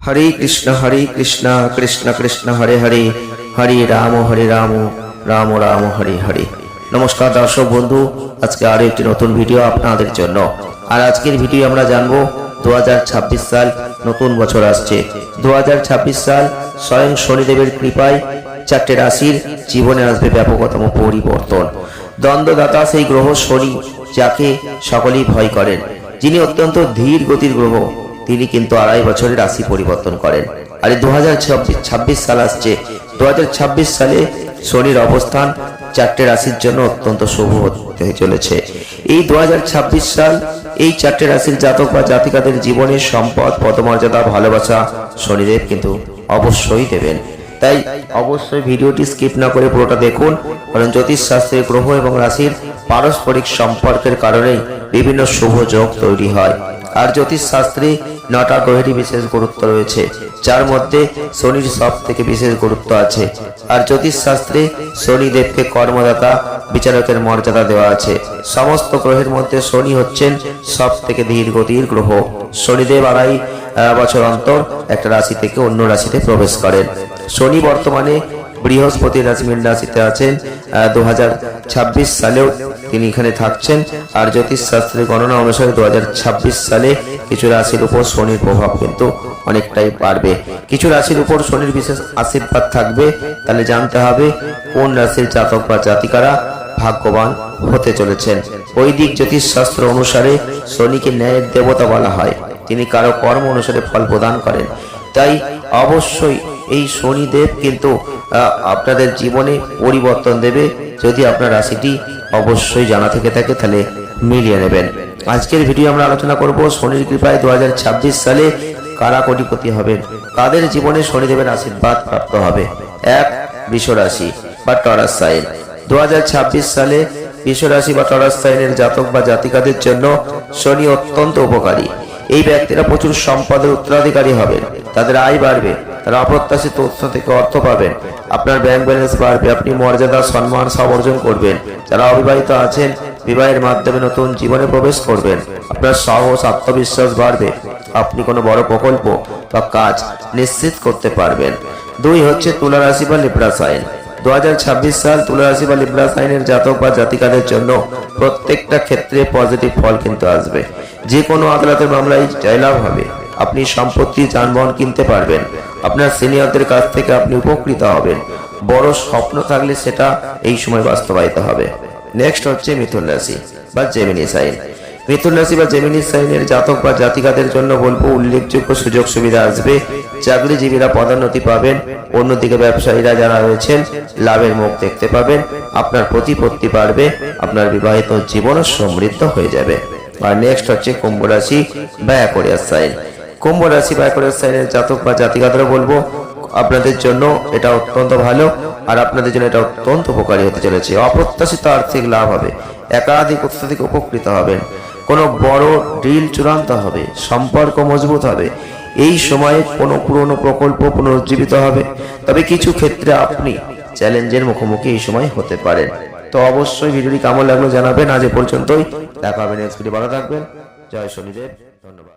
হরে কৃষ্ণ হরে কৃষ্ণ কৃষ্ণ কৃষ্ণ, হরে হরে হরে রাম হরে রাম রাম রাম, হরে হরে। নমস্কার দর্শক বন্ধু, আজকে আরও একটি নতুন ভিডিও আপনাদের জন্য। আর আজকের ভিডিও আমরা জানব দু হাজার ছাব্বিশ সাল নতুন বছর আসছে। দু হাজার ছাব্বিশ সাল স্বয়ং শনিদেবের কৃপায় চারটে রাশির জীবনে আসবে ব্যাপকতম পরিবর্তন। দ্বন্দ্বদাতা সেই গ্রহ শনি, যাকে সকলেই ভয় করেন। যিনি অত্যন্ত ধীর গতির গ্রহ তিনি কিন্তু আড়াই বছরে রাশি পরিবর্তন করেন। আর দু হাজার ছাব্বিশ সাল আসছে। দু সালে শনির অবস্থান চারটে রাশির জন্য অত্যন্ত শুভ হতে চলেছে। এই দু হাজার ছাব্বিশ সাল এই চারটে রাশির জাতক বা জাতিকাদের জীবনে সম্পদ, পদমর্যাদা, ভালোবাসা শনিদেব কিন্তু অবশ্যই দেবেন। তাই অবশ্যই ভিডিওটি স্কিপ না করে পুরোটা দেখুন। কারণ জ্যোতিষ শাস্ত্রের গ্রহ এবং রাশির পারস্পরিক সম্পর্কের কারণে বিভিন্ন শুভ যোগ তৈরি হয়। আর জ্যোতিষ শাস্ত্রে নটা গ্রহেরই বিশেষ গুরুত্ব রয়েছে, যার মধ্যে শনির সব থেকে বিশেষ গুরুত্ব আছে। আর জ্যোতিষ শাস্ত্রে শনিদেবকে কর্মদাতা, বিচারকের মর্যাদা দেওয়া আছে। সমস্ত গ্রহের মধ্যে শনি হচ্ছেন সব থেকে ধীর গতির গ্রহ। শনিদেব আড়াই বছর অন্তর একটা রাশি থেকে অন্য রাশিতে প্রবেশ করেন। শনি বর্তমানে বৃহস্পতি রাশি মীন রাশিতে আছেন দু হাজার ছাব্বিশ সালেও তিনি এখানে থাকছেন। আর জ্যোতিষ শাস্ত্রের গণনা অনুসারে দু হাজার ছাব্বিশ সালে কিছু রাশির উপর শনির প্রভাব কিন্তু অনেকটাই বাড়বে। কিছু রাশির উপর শনির বিশেষ আশীর্বাদ থাকবে, তাহলে জানতে হবে কোন রাশির জাতক বা জাতিকারা ভাগ্যবান হতে চলেছেন। বৈদিক জ্যোতিষ শাস্ত্র অনুসারে শনিকে ন্যায়ের দেবতা বলা হয়। তিনি কারও কর্ম অনুসারে ফল প্রদান করেন। তাই অবশ্যই এই শনিদেব কিন্তু আপনাদের জীবনে পরিবর্তন দেবে। যদি আপনার রাশিটি অবশ্যই জানা থেকে থাকে, তাহলে মিলিয়ে নেবেন। আজকের ভিডিও আমরা আলোচনা করব শনির কৃপায় দু হাজার ছাব্বিশ সালে কারা কোটিপতি হবেন? কাদের জীবনে শনিদেবের আশীর্বাদ প্রাপ্ত হবে? এক, বিশ্বরাশি রাশি বা টরাস সাইন। দু সালে বিশ্বরাশি বা টরাস সাইনের জাতক বা জাতিকাদের জন্য শনি অত্যন্ত উপকারী। এই ব্যক্তিরা প্রচুর সম্পদের উত্তরাধিকারী হবেন। তাদের আয় বাড়বে। তারা অপ্রত্যাশিত উৎস থেকে অর্থ পাবেন। আপনার ব্যাংক ব্যালেন্স বাড়বে, আপনি মর্যাদা, সম্মান, সব অর্জন করবেন। যারা অবিবাহিত আছেন, বিবাহের মাধ্যমে নতুন জীবনে প্রবেশ করবেন। আপনার সাহস, আত্মবিশ্বাস বাড়বে। আপনি কোনো বড় প্রকল্প বা কাজ নিশ্চিত করতে পারবেন। দুই হচ্ছে তুলা রাশি বা লিব্রা সাইন। দু সাল তুলা রাশি বা লিব্রা সাইনের জাতক বা জাতিকাদের জন্য প্রত্যেকটা ক্ষেত্রে পজিটিভ ফল কিন্তু আসবে। যে কোনো আদালতের মামলায় জয়লাভ হবে। আপনি সম্পত্তি, যানবাহন কিনতে পারবেন। আপনার সিনিয়রদের কাছ থেকে আপনি উপকৃত হবেন। বড় স্বপ্ন থাকলে সেটা এই সময় বাস্তবায়িত হবে। নেক্সট হচ্ছে মিথুন রাশি বা জেমিনি সাইন মিথুন রাশি বা জেমিনি সাইনের জাতক বা জাতিকাদের জন্য বলব উল্লেখযোগ্য সুযোগ সুবিধা আসবে। চাকরিজীবীরা পদোন্নতি পাবেন। অন্যদিকে ব্যবসায়ীরা যারা রয়েছেন, লাভের মুখ দেখতে পাবেন। আপনার প্রতিপত্তি বাড়বে, আপনার বিবাহিত জীবনও সমৃদ্ধ হয়ে যাবে। আর নেক্সট হচ্ছে কুম্ভ রাশি বা অ্যাকোরিয়াস সাইন কুম্ভ রাশি অ্যাকোরিয়াস সাইনের জাতক বা জাতিকাদের বলব, আপনাদের জন্য এটা অত্যন্ত ভালো আর আপনাদের জন্য এটা অত্যন্ত উপকারী হতে চলেছে। অপ্রত্যাশিত আর্থিক লাভ হবে, একাধিক থেকে উপকৃত হবেন, কোনো বড় ডিল চূড়ান্ত হবে, সম্পর্ক মজবুত হবে, এই সময়ে কোনো পুরনো প্রকল্প পুনরুজ্জীবিত হবে, তবে কিছু ক্ষেত্রে আপনি চ্যালেঞ্জের মুখোমুখি এই সময় হতে পারেন। তো অবশ্যই ভিডিওটি কেমন লাগল জানাবেন, আজ পর্যন্তই, দেখা হবে নেক্সট ভিডিও ভালো থাকবেন, জয় শনিদেব, ধন্যবাদ।